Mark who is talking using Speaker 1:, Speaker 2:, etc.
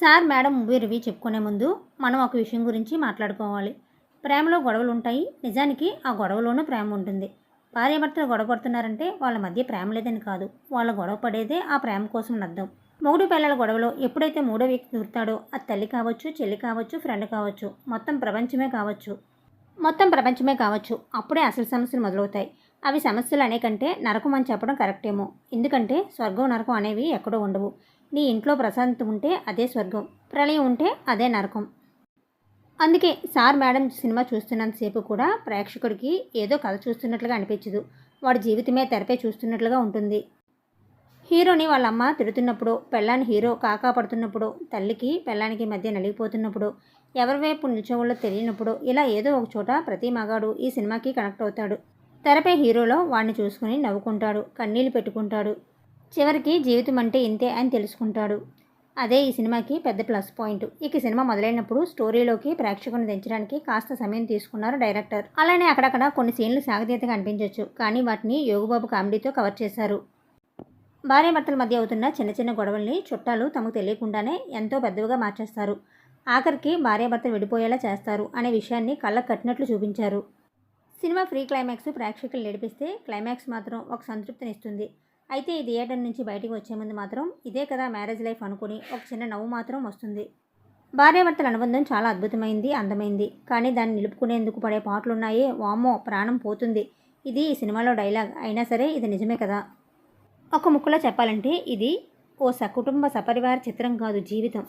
Speaker 1: Sir madam movie review చెప్పుకునే ముందు మనం ఒక విషయం గురించి మాట్లాడుకోవాలి. ప్రేమలో గొడవలు ఉంటాయి నిజానికి ఆ గొడవలోనూ ప్రేమ ఉంటుంది. భార్యాభర్తలు గొడవ పడుతున్నారంటే వాళ్ళ మధ్య ప్రేమ లేదని కాదు. వాళ్ళ గొడవ పడేదే ఆ ప్రేమ కోసం అర్థం. మొగుడు పిల్లల గొడవలో ఎప్పుడైతే మూడో వ్యక్తి దూరుతాడో అది తల్లి కావచ్చు చెల్లి కావచ్చు ఫ్రెండ్ కావచ్చు మొత్తం ప్రపంచమే కావచ్చు. మొత్తం ప్రపంచమే కావచ్చు. అప్పుడే అసలు సమస్యలు మొదలవుతాయి. అవి సమస్యలు అనే కంటే నరకం అని చెప్పడం కరెక్టేమో. ఎందుకంటే స్వర్గం నరకం అనేవి ఎక్కడో ఉండవు. నీ ఇంట్లో ప్రశాంతత ఉంటే అదే స్వర్గం ప్రళయం ఉంటే అదే నరకం. అందుకే సార్ మేడం సినిమా చూస్తున్నంతసేపు కూడా ప్రేక్షకుడికి ఏదో కథ చూస్తున్నట్లుగా అనిపించదు. వాడి జీవితమే తెరపై చూస్తున్నట్లుగా ఉంటుంది. హీరోని వాళ్ళ అమ్మ తిడుతున్నప్పుడు పెళ్ళాన్ని హీరో కాకా పడుతున్నప్పుడు తల్లికి పెళ్ళానికి మధ్య నలిగిపోతున్నప్పుడు ఎవరి వైపు నిల్చోవాలో తెలియనప్పుడు ఇలా ఏదో ఒక చోట ప్రతి మగాడు ఈ సినిమాకి కనెక్ట్ అవుతాడు. తెరపై హీరోలో వాడిని చూసుకుని నవ్వుకుంటాడు కన్నీళ్ళు పెట్టుకుంటాడు. చివరికి జీవితం అంటే ఇంతే అని తెలుసుకుంటాడు. అదే ఈ సినిమాకి పెద్ద ప్లస్ పాయింట్. ఇక ఈ సినిమా మొదలైనప్పుడు స్టోరీలోకి ప్రేక్షకులను దించడానికి కాస్త సమయం తీసుకున్నారు డైరెక్టర్. అలానే అక్కడక్కడ కొన్ని సీన్లు సాగతీతగా అనిపించవచ్చు కానీ వాటిని యోగుబాబు కామెడీతో కవర్ చేశారు. భార్యాభర్తల మధ్య అవుతున్న చిన్న చిన్న గొడవల్ని చుట్టాలు తమకు తెలియకుండానే ఎంతో పెద్దవిగా మార్చేస్తారు. ఆఖరికి భార్యాభర్తలు విడిపోయేలా చేస్తారు అనే విషయాన్ని కళ్ళకు కట్టినట్లు చూపించారు. సినిమా ఫ్రీ క్లైమాక్స్ ప్రేక్షకులు నడిపిస్తే క్లైమాక్స్ మాత్రం ఒక సంతృప్తినిస్తుంది. అయితే ఈ థియేటర్ నుంచి బయటికి వచ్చే ముందు మాత్రం ఇదే కదా మ్యారేజ్ లైఫ్ అనుకుని ఒక చిన్న నవ్వు మాత్రం వస్తుంది. భార్యాభర్తల అనుబంధం చాలా అద్భుతమైంది అందమైంది. కానీ దాన్ని నిలుపుకునేందుకు పడే పాటలున్నాయే వామ్మో ప్రాణం పోతుంది. ఇది ఈ సినిమాలో డైలాగ్. అయినా సరే ఇది నిజమే కదా? ఒక ముక్కలో చెప్పాలంటే ఇది ఓ సకుటుంబ సపరివార చిత్రం కాదు జీవితం.